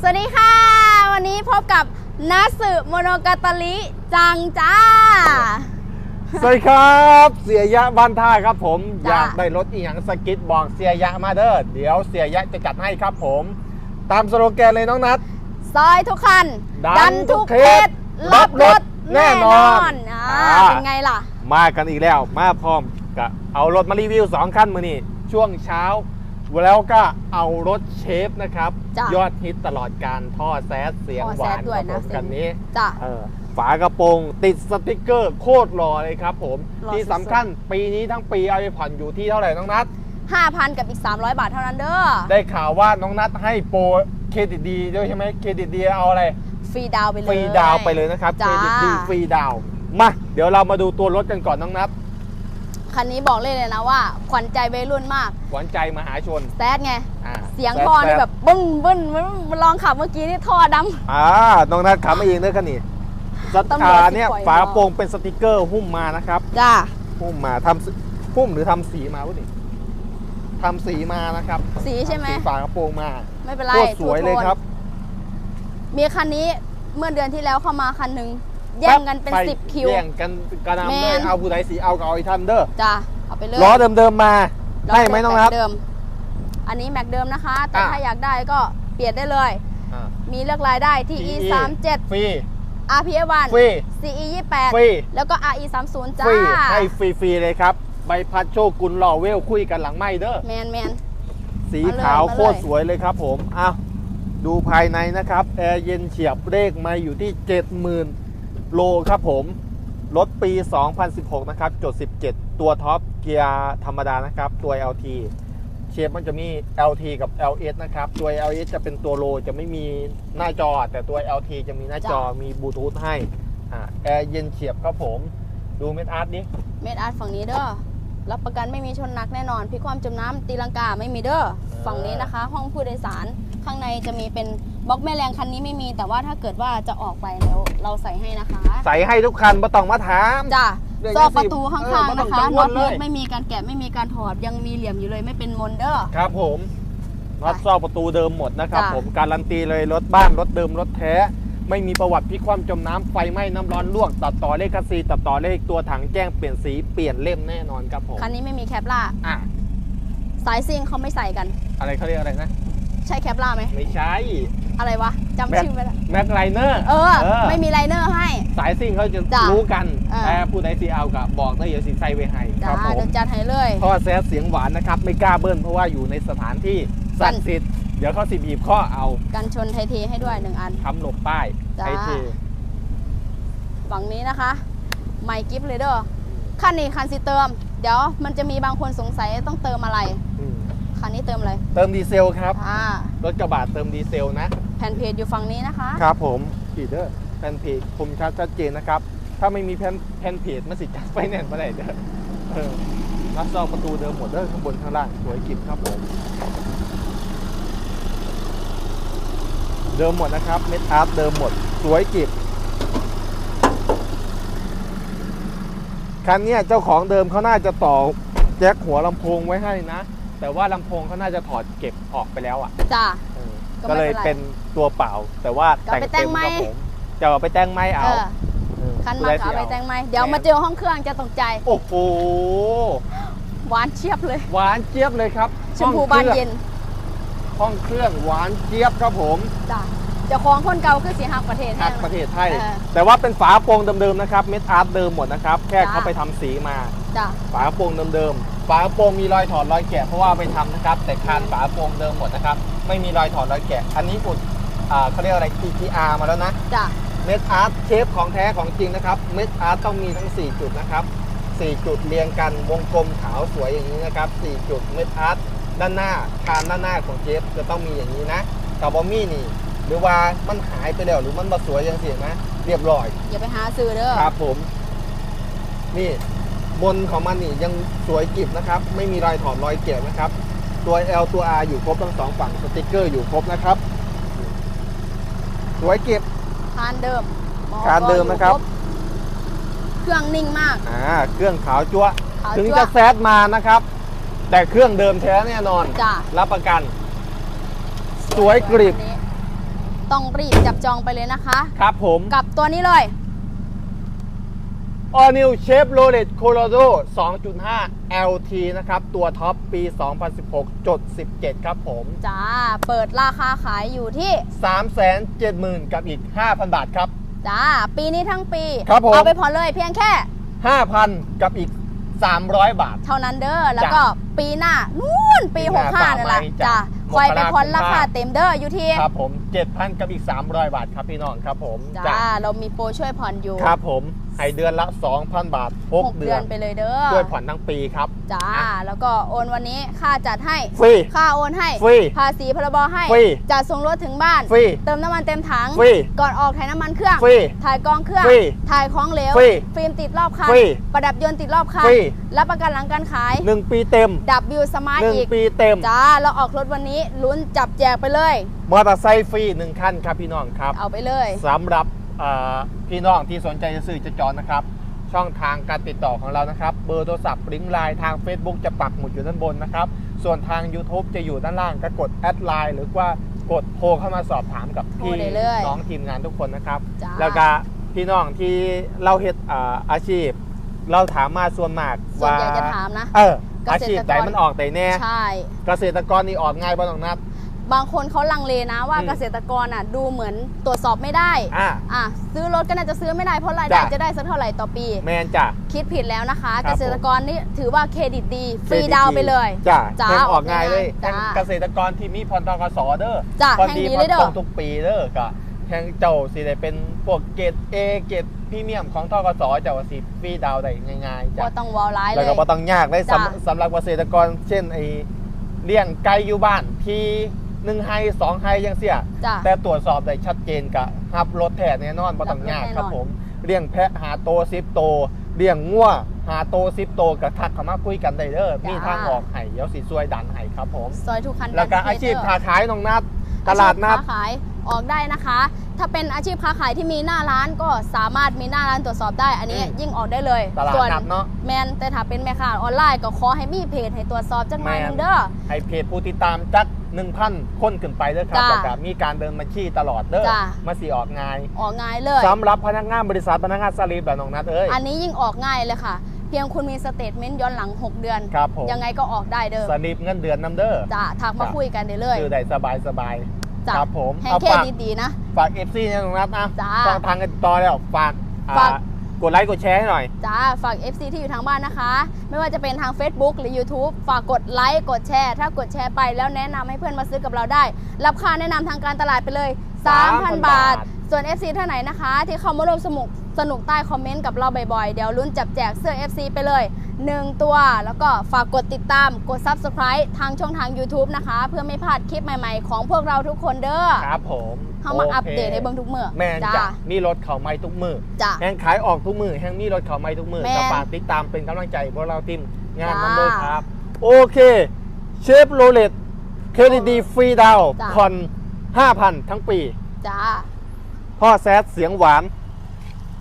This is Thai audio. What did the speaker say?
สวัสดีค่ะ วันนี้พบกับนัสึโมโนกาตาลิจังจ้า สวัสดีครับ เสียยะบ้านท่าครับผมจ้ะอยากได้รถอีหยังสกิดบอกเสียยะมาเด้อเดี๋ยวเสียยะจะจัดให้ครับผม ตามสโลแกนเลยน้องนัทซอยทุกคันดันทุกเขตรับรถแน่แน่นนออนนอ่าอ่า เป็นไงล่ะ มากันอีกแล้ว มาพร้อมกับเอารถมารีวิว 2 คันมือนี่ช่วงเช้า แล้วก็เอารถเชฟนะครับ จ้ะยอดฮิตตลอดการท่อแซดเสียงท่อหแซวาดนด้วยครับนะผมเสียงกันนี้ จ้ะ เออฝากระโปรงติดสติกเกอร์โคตรหล่อเลยครับผม หล่อที่สุดๆ สำคัญปีนี้ทั้งปีเอาไปผ่อนอยู่ที่เท่าไหร่น้องนัท 5,000 กับอีก 300 บาทเท่านั้นเด้อ ได้ข่าวว่าน้องนัทให้โปรเครดิตดีด้วยใช่ไหมเครดิตดีเอาอะไร ฟรีดาวน์ไปเลย ฟรีดาวน์ไปเลยนะครับ เครจ้า ดิตดีฟรีดาวน์มา เดี๋ยวเรามาดูตัวรถกันก่อนน้องนัท คันนี้บอกเลยเลยนะว่า ขวัญใจวัยรุ่นมาก หวานใจมหาชนแซดไง อ่าเสียงท่อนี่แบบบึ้งบึ้นมันลองขับเมื่อกี้นี่ท่อดำอ่าน้องนัทขับมาเองเด้อคันนี้สตตำรวจอ่าเนี่ยสิปล่อยฝาเราโปรงเป็นสติกเกอร์หุ้มมานะครับจ้า หุ้มมาทำสหุ้มหรือทำสีมาวะนี่ทำสีมานะครับสีใช่ไหมสีฝากระโปรงมาไม่เป็นไรโคตรสวยเลยทูโทนครับ มีคันนี้เมื่อเดือนที่แล้วเข้ามาคันหนึ่ง แย่งกันเป็นไฟ10คิว แย่งกันกระนำแมเลยนเอาผู้ใดสีเอากับเอาอีกทันเด้อจ้าเอาไปเลยล้อเดิมๆมาล้อให้ไหมน้องนัทแม็กเดิม อันนี้แม็กเดิมนะคะ แต่อะถ้าอยากได้ก็เปลี่ยนได้เลยอ่ามีเลือกรายได้ที่ e 3 7ฟรี RPA ฟรี1 CE ฟรี28แล้วก็ RE 3 0ฟจ้ารีให้ฟรีๆเลยครับ ใบพัดโชกุลหล่อเวลคุยกันหลังไม่เด้อแมนแมนสีมาเลยขาวมาเลยโคตรสวยเลยครับผมอ้าวดูภายในนะครับ แอร์เย็นเฉียบเลขมาอยู่ที่ 70,000โลครับผม รถปี 2016 นะครับจด 17 ตัวท็อปเกียร์ธรรมดานะครับ ตัว LT เชฟมันจะมี LT กับ LS นะครับ ตัว LS จะเป็นตัวโลจะไม่มีหน้าจอ แต่ตัว LT จะมีหน้าจอมีบลูทูธให้อ่าแอร์เย็นเฉียบครับผม ดูเม็ดอาร์ตดิเมดอาร์ตฝั่งนี้เด้อรับประกันไม่มีชนหนักแน่นอนพลิกความจมน้ำตีลังกาไม่มีเด้อฝั่งนี้นะคะ ห้องผู้โดยสาร ข้างในจะมีเป็นบล็อกแม่แรงคันนี้ไม่มี แต่ว่าถ้าเกิดว่าจะออกไปแล้ว เราใส่ให้นะคะใส่ให้ทุกคันมาต้องมาถาม จ้ะเรื่องซอกยี่สิบประตูข้างเออๆไม่ต้นะองคะกังวน็อลตเลยลึกไม่มีการแกะไม่มีการถอดยังมีเหลี่ยมอยู่เลยไม่เป็นมนเด้อครับผมน็อตซอกประตูเดิมหมดนะครับ จ้ะ ผมการันตีเลยรถบ้านรถเดิมรถแท้ ไม่มีประวัติพลิกความจมน้ำไฟไหม้น้ำร้อนลวก ตัดต่อเลขคัสซีตัดต่อเลขตัวถังแจ้งเปลี่ยนสีเปลี่ยนเล่มแน่นอนครับผมคันนี้ไม่มีแคปล่าอะสายซิ่งเขาไม่ใส่กัน อะไรเขาเรียกอะไรนะ ใช่แคปล่าไหม ไม่ใช่ อะไรวะจำชื่อไม่ได้ แม็กไลเนอร์เออ ไม่มีไลเนอร์ให้ สายซิ่งเขาจะจ้ะรู้กันเออแต่ผู้ใดสีเอากับบอกได้เดี๋ยวสิใส่ไว้ให้คจ้ารับผมเดี๋ยวจัดให้เลยท่อแซสเสียงหวานนะครับ ไม่กล้าเบิ้ลเพราะว่าอยู่ในสถานที่ศักดิ์สิทธิ์เดี๋ยวเขาสิบีบข้อเอา กันชนไทยเทให้ด้วยหนึ่งอันทำหลบป้ายจ้าไทยเทฝั่งนี้นะคะไมค์กิฟเลยเด้อคันนี้คันสิเติม เดี๋ยวมันจะมีบางคนสงสัยต้องเติมอะไรอืมคันนี้เติมอะไรเติมดีเซลครับ อ่ารถกระบะเติมดีเซลนะ แผ่นเพจอยู่ฝั่งนี้นะคะ ครับผมขีดเดอร์แผ่นเพจคมชัดชัดเจนนะครับ ถ้าไม่มีแผ่นแผ่นเพจมันสิจัดไฟแนนซ์มาได้เด้อเออรับซอกประตูเดิมหมดเด้อข้างบนข้างล่างสวยกิบครับผมเดิมหมดนะครับเม็ดอาร์ตเดิมหมดสวยกิบคันเนี้ยเจ้าของเดิมเขาน่าจะต่อแจ็คหัวลำโพงไว้ให้นะ แต่ว่าลำโพงเขาน่าจะถอดเก็บออกไปแล้วอะจ้าเออก็ก็ไม่เลยเป็นไรเป็นตัวเปล่า แต่ว่าก็ไปแต่งไหม ครับผมจะเอาไปแต่งไหมเอเอาอเออคันมาผู้ใดขาสิไปเอแต่งไหมเดี๋ยวมาเจอห้องเครื่องจะตกใจโอ้โหหวานเชียบเลยหวานเจี๊ยบเลยครับชมพูบานเย็นห้องเครื่องหวานเจี๊ยบครับผมจ้าเจ้าของคนเก่าคือเสียหักประเทศอัแน่ดประเทศไทย เออแต่ว่าเป็นฝาโปร่งเดิมๆนะครับเม็ดอาร์ตเดิมหมดนะครับ แค่จ้าเขาไปทำสีมา จ้าฝาโปร่งเดิมๆ ฝาโปร่งมีรอยถอดรอยแกะเพราะว่าเอาไปทำนะครับ แต่คานฝาโปร่งเดิมหมดนะครับ ไม่มีรอยถอดรอยแกะ อันนี้อุดอ่าเขาเรียกอะไร EPR มาแล้วนะ จ้าเม็ดอาร์ตเชฟของแท้ของจริงนะครับ เม็ดอาร์ตต้องมีทั้ง 4 จุดนะครับ 4 จุดเรียงกันวงกลมขาวสวยอย่างนี้นะครับ 4 จุดเม็ดอาร์ตด้านหน้าคานด้านหน้าของเชฟจะต้องมีอย่างนี้นะกับบอมมี่นี่ หรือว่ามันหายไปแล้วหรือมันมาสวยอย่างเสียนะ เรียบร้อยอย่าไปหาซื้อเด้อ ครับผม นี่ บนของมันนี่ยังสวยกริบนะครับ ไม่มีรอยถอดรอยเกี่ยวนะครับ ตัว L ตัว R อยู่ครบทั้งสองฝั่งสติกเกอร์อยู่ครบนะครับ สวยกริบคานเดิมหอคานเดิมนะครับอยู่เครื่องนิ่งมาก อ่า เครื่องขาวจั๊วะขาวถึงจั๊วจะแซดมานะครับ แต่เครื่องเดิมแท้แน่นอน จ้ารับประกัน สวยกริบนี้ต้องรีบจับจองไปเลยนะคะ ครับผม กับตัวนี้เลย All New Chevrolet Colorado 2.5 LT นะครับ ตัวท็อปปี 2016จด17 ครับผม จ้า เปิดราคาขายอยู่ที่ 370,000 กับอีก 5,000 บาทครับ จ้า ปีนี้ทั้งปี ครับผม เอาไปผ่อนเลยเพียงแค่ 5,000 กับอีก 300 บาท เท่านั้นเด้อ แล้วก็ปีหน้า นู่นปีปีหน้า65นั่นแหละต่อไปจ้ะจ้าหมดคอยไปผ่อนเวลาราคาคุ้มค่าเต็มเด้ออยู่ที่ ครับผม 7,000 กับอีก 300 บาทครับพี่น้องครับผม จ้า เรามีโปรช่วยผ่อนอยู่ ครับผม ให้เดือนละ 2,000 บาทหก6เดืเดืออนนไปเลยเด้อช่วยผ่อนทั้งปีครับจ้าอะแล้วก็โอนวันนี้ค่าจัดให้ฟรีค่าโอนให้ฟรีภาษีพรบให้ฟรีจัดส่งรถถึงบ้านฟรีเติมน้ำมันเต็มถังฟรีก่อนออกถ่ายน้ำมันเครื่องฟรีถ่ายกองเครื่องฟรีถ่ายของเหลวฟรีฟิล์มติดรอบคันฟรีประดับยนต์ติดรอบคันฟรีรับประกันหลังการขาย 1 ปีเต็มดับบิวสมาร์ทอีก1ปีเต็มจ้าเราออกรถวันนี้ลุ้นจับแจกไปเลยมอเตอร์ไซค์ฟรี1คันครับพี่น้องครับ เอาไปเลยสำหรับเอ่อ พี่น้องที่สนใจจะซื้อจะจองนะครับ ช่องทางการติดต่อของเรานะครับ เบอร์โทรศัพท์ลิงก์ไลน์ทาง Facebook จะปักหมุดอยู่ด้านบนนะครับ ส่วนทาง YouTube จะอยู่ด้านล่างก็กดแอดไลน์หรือว่ากดโทรเข้ามาสอบถามกับพี่โทรได้เลยน้องทีมงานทุกคนนะครับจ้าแล้วก็พี่น้องที่เราเฮ็ดอ่าอาชีพ เราถามมาส่วนมากส่วนว่าใหญ่จะถามนะเออเกษตรกรอาชีพใดมันออกแต่แน่ใช่เกษตรกรนี่ออกง่ายบ้างนัด บางคนเขาลังเลนะว่าอืมเกษตรกรอะดูเหมือนตรวจสอบไม่ได้อะอะซื้อรถก็น่าจะซื้อไม่ได้เพราะรายได้จ้ะ จะได้สักเท่าไหร่ต่อปี แมนจ้ะ คิดผิดแล้วนะคะ ครัเกบ ษตรกรนี่ถือว่าเครดิตดีฟรีดาวน์ไปเลย จ้ะจ้าแห่งออกง่ายเลยจ้าแห่งเกษตรกรที่มีพรตกสเด้อจ้ะพรแห่งดีดีพเลรยเด้ตอรงทุกปีเด้อก็แห่งเจ้าสิได้เป็นพวกเกรดเอเกรดพรีเมียมของทกสเจ้าก็สิฟรีดาวน์ได้ง่ายๆก็จ้ะต้องวอลไลน์แล้วเลก็ยบ่ต้องยากเลยจ้ะ สำสำหรับเกษตรกร เช่นไอ้เลี้ยงไก่อยู่บ้านที่ หนึ่งไฮสองไฮยังเสีย จ้ะ แต่ตรวจสอบได้ชัดเจนกับฮับรถแท้แน่นอนบ่ต้องยากครับผมเลี้ยงแพะหาโตซิปโตเลี้ยงงัวหาโตซิปโตกับทักเข้ามาคุยกันได้เด้อมีทางออกให้เดี๋ยวสิช่วยดันให้ครับผม ซอยทุกคันแล้วก็ดันอาชีพเทค้าเดอร์ขายน้องนัดตลาดนัดอชีพค้าขาย ออกได้นะคะ ถ้าเป็นอาชีพค้าขายที่มีหน้าร้านก็สามารถมีหน้าร้านตรวจสอบได้ อันนี้อืมยิ่งออกได้เลยตลาดส่วนนัดเนาะแมนแต่ถ้าเป็นแม่ค้าออนไลน์ก็ขอให้มีเพจให้ตรวจสอบจักหน่อยแม่นนึงเด้อให้เพจผู้ติดตามจัก1,000คนขึ้นไปเด้อครับจ้าแล้วก็มีการเดินบัญชีตลอดเด้อจ้ามาสิออกงานออกง่ายเลยสำหรับพนักงานบริษัทพนักงานสลีปแบบน้องนัดเอ้ยอันนี้ยิ่งออกง่ายเลยค่ะเพียงคุณมีสเตทเมนต์ย้อนหลัง 6 เดือนครับผมยังไงก็ออกได้เด้อสลีปเงินเดือนนำเด้อจ้าทักมาจ้ะคุยกันได้เลยคือได้สบายสบาย จ้ะครับผมให้เอาเครฝากดิตดีนะ ฝากเอฟซีเนี่ยน้องนัดนะจ้า ช่องทางกันติดต่อแล้วฝากอ่าฝาก กดไลค์กดแชร์ให้หน่อย จ้าฝาก FC ที่อยู่ทางบ้านนะคะ ไม่ว่าจะเป็นทาง Facebook หรือ YouTube ฝากกดไลค์กดแชร์ ถ้ากดแชร์ไปแล้วแนะนำให้เพื่อนมาซื้อกับเราได้ รับค่าแนะนำทางการตลาดไปเลย 3,000 3,000 บาท ส่วน FC ท่านไหนนะคะ ที่เข้ามาร่วมสนุก สนุกใต้คอมเมนต์กับเราบ่อยๆ เดี๋ยวลุ้นจับแจกเสื้อ FC ไปเลย 1 ตัว แล้วก็ฝากกดติดตาม กด Subscribe ทางช่องทาง YouTube นะคะ เพื่อไม่พลาดคลิปใหม่ๆ ของพวกเราทุกคนเด้อครับผมเข้ามาโคอัปเดตในเบิ้งทุกเมื่อแมนจ้าจ้ะมีรถเขาไม่ทุกมือจ้าแห่งขายออกทุกมือแห่งมีรถเขาไม่ทุกมือแม่นก็ฝากติดตามเป็นกำลังใจพวกเราทีมงานจ้านันเดอร์ครับ โอเคเชฟโรเลตเครดิตดีฟรีดาวจ้าผ่อน5,000 ทั้งปี จ้า พ่อแซดเสียงหวาน